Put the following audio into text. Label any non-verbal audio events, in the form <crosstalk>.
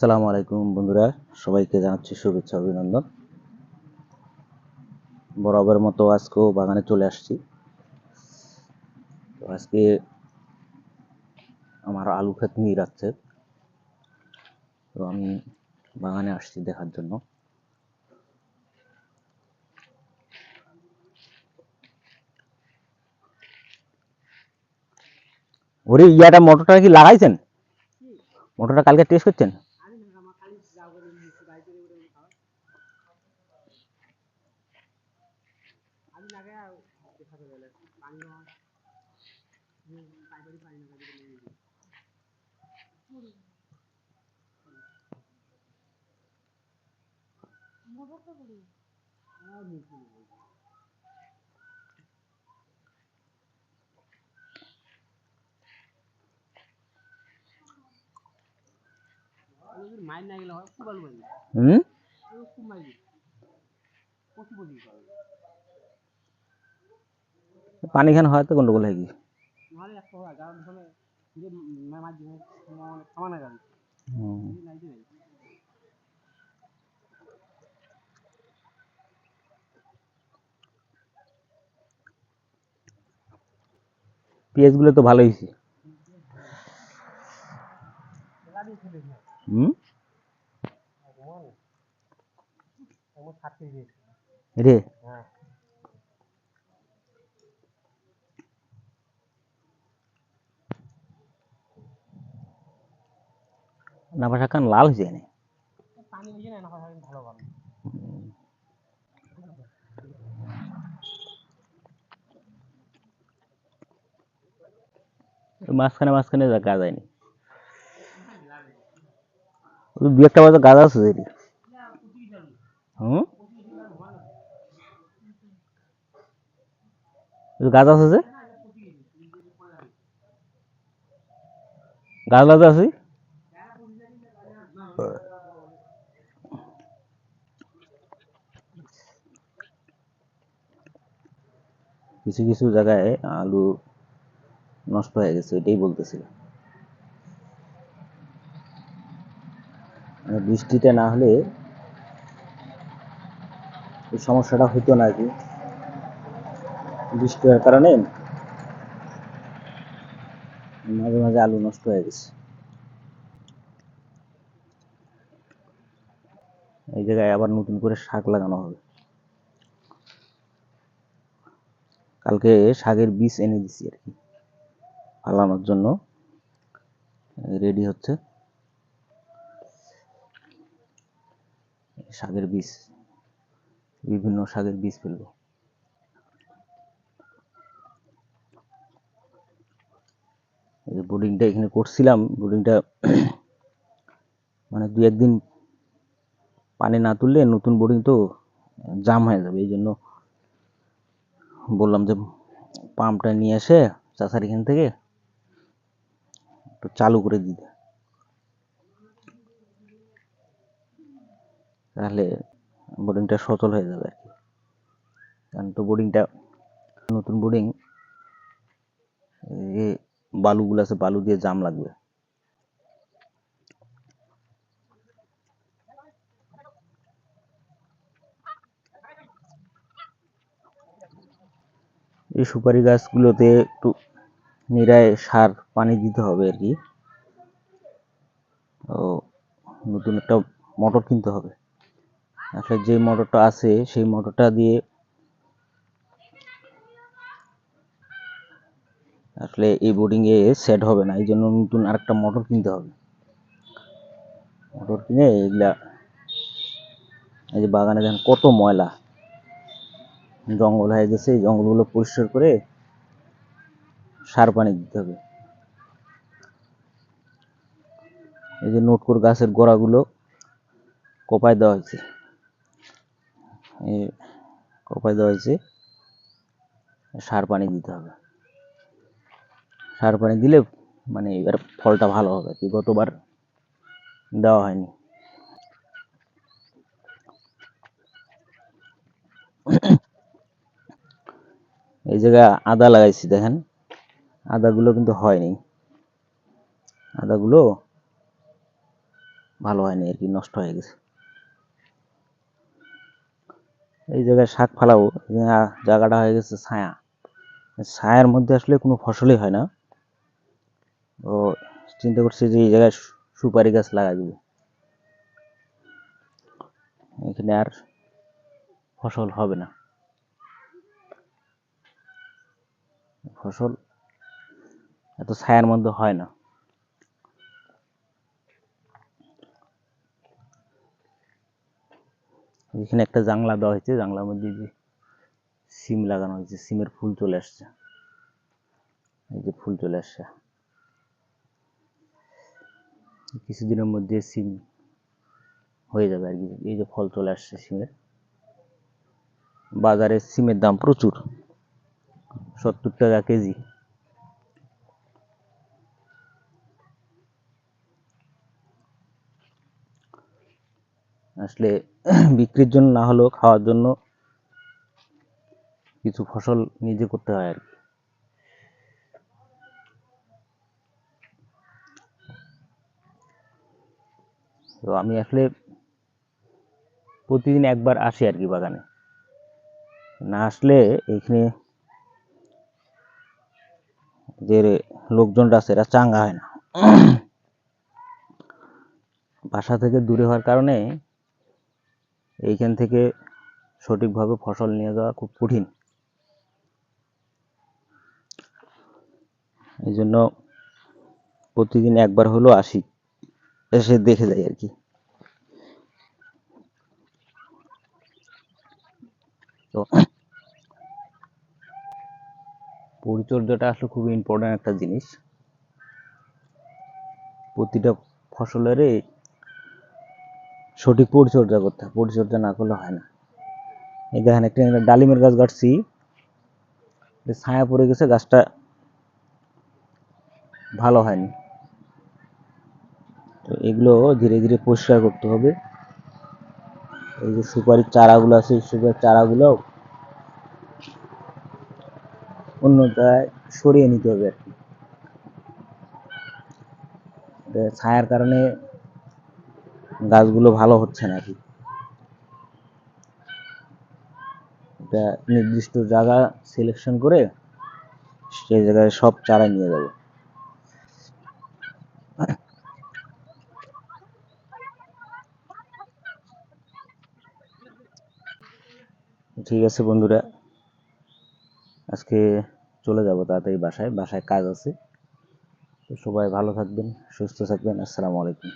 আসসালামু আলাইকুম বন্ধুরা সবাইকে জানাচ্ছি শুভেচ্ছা অভিনন্দন। বরাবর মতো আজকেও বাগানে চলে আসছি। তো আজকে আমার আলু ক্ষেত নিয়ে তো আমি বাগানে আসছি দেখার জন্য। ওরে ইয়াটা মোটরটা কি লাগাইছেন? মোটরটা কালকে টেস্ট করছেন মাইল না গেলে হয় খুব ভালো মাইল হুম? পানি খান হয়তো গন্ডগোল হয়ে গিয়ে পেঁয়াজগুলো তো ভালো হয়েছে হ্যাঁ লাল হয়েছে পানি বেশি না না হয় ভালো ভালো মাঝখানে মাঝখানে ওই দু একটা বাজে গাছ আছে দেখি। হুম? গাছ আছে যে? গাছ লাগাতে আছে কিছু কিছু জায়গায় আলু নষ্ট হয়ে গেছে এটাই বলতেছিল। মানে বৃষ্টিটা না হলে এই সমস্যাটা হতো না কি। বৃষ্টি হওয়ার কারণে মাঝে মাঝে আলু নষ্ট হয়ে গেছে। এই জায়গায় আবার নতুন করে শাক লাগানো হবে। কালকে শাকের বীজ এনে দিছি আর কি। ফালানোর জন্য। রেডি হচ্ছে। শাকের বীজ, বিভিন্ন শাকের বীজ ফেলব। বোর্ডিংটা এখানে করছিলাম বোর্ডিংটা মানে দু একদিন পানি না তুললে নতুন বোর্ডিং তো জাম হয়ে যাবে, এই জন্য বললাম যে পাম্পটা নিয়ে এসে চাষার এখান থেকে একটু চালু করে দিতে তাহলে বোর্ডিংটা সচল হয়ে যাবে আর কি। কারণ তো বোর্ডিংটা নতুন বোর্ডিং বালুগুলো আছে, বালু দিয়ে জাম লাগবে। এই সুপারি গাছগুলোতে একটু নিরায় সার পানি দিতে হবে আর কি। ও নতুন একটা মোটর কিনতে হবে। আসলে যে মোটরটা আছে, সেই মোটরটা দিয়ে আসলে এই বোর্ডিং এ সেট হবে না এই জন্য নতুন আরেকটা মোটর কিনতে হবে। মোটর কিনে এগুলা, এই যে বাগানে দেখেন কত ময়লা। জঙ্গল হয়ে গেছে, এই জঙ্গলগুলো পরিষ্কার করে সার পানি দিতে হবে। এই যে নোটকোর গাছের গোড়াগুলো কোপায় দেওয়া হয়েছে। কোপায় দেওয়া হয়েছে সার পানি দিতে হবে। সার পানি দিলে মানে এবার ফলটা ভালো হবে কি, গতবার দেওয়া হয়নি। এই জায়গায় আদা লাগাইছি, দেখেন। আদাগুলো কিন্তু হয়নি। আদাগুলো ভালো হয়নি, আর কি নষ্ট হয়ে গেছে। এই জায়গায় শাক ফালাবো জায়গাটা হয়ে গেছে ছায়া। ছায়ার মধ্যে আসলে কোনো ফসলই হয় না। ও চিন্তা করছে যে এই জায়গায় সুপারি গাছ লাগাই দিব। এখানে আর ফসল হবে না। ফসল এত ছায়ার মধ্যে হয় না। এখানে একটা জাংলা দেওয়া হয়েছে জাংলার মধ্যে যে সিম লাগানো হয়েছে, সিমের ফুল চলে আসছে। এই যে ফুল চলে আসছে। কিছুদিনের মধ্যে সিম হয়ে যাবে আর কি। এই যে ফল চলে আসছে সিমের। বাজারে সিমের দাম প্রচুর। সত্তর টাকা কেজি। আসলে <clears throat> বিক্রির জন্য না হলেও খাওয়ার জন্য কিছু ফসল নিজে করতে হয় আর কি। তো আমি আসলে প্রতিদিন একবার আসি আর কি বাগানে। না আসলে এখানে যে লোকজনরা আছে এরা চাঙ্গা হয় না। <clears throat> বাসা থেকে দূরে হওয়ার কারণে এইখান থেকে সঠিকভাবে ফসল নিয়ে যাওয়া খুব কঠিন। এই জন্য প্রতিদিন একবার হলেও আসি, এসে দেখে যাই আর কি। তো পরিচর্যাটা আসলে খুব ইম্পর্ট্যান্ট একটা জিনিস। প্রতিটা ফসলেরই সঠিক পরিচর্যা করতে হয়, পরিচর্যা না করলে হয় না। এই দেখেন, একটা ডালিমের গাছ গাছছি ছায়া পড়ে গেছে, গাছটা ভালো হয়নি। তো এগুলো ধীরে ধীরে পরিষ্কার করতে হবে। এই যে সুপারির চারাগুলো আছে সুপারির চারাগুলো অন্য জায়গায় সরিয়ে নিতে হবে আর কি। ছায়ার কারণে গাছগুলো ভালো হচ্ছে না কি এটা নির্দিষ্ট জায়গা সিলেকশন করে সেই জায়গায় সব চারা নিয়ে যাব। ঠিক আছে বন্ধুরা, আজকে চলে যাব তাড়াতাড়ি বাসায় বাসায় কাজ আছে। তো সবাই ভালো থাকবেন, সুস্থ থাকবেন, আসসালামু আলাইকুম।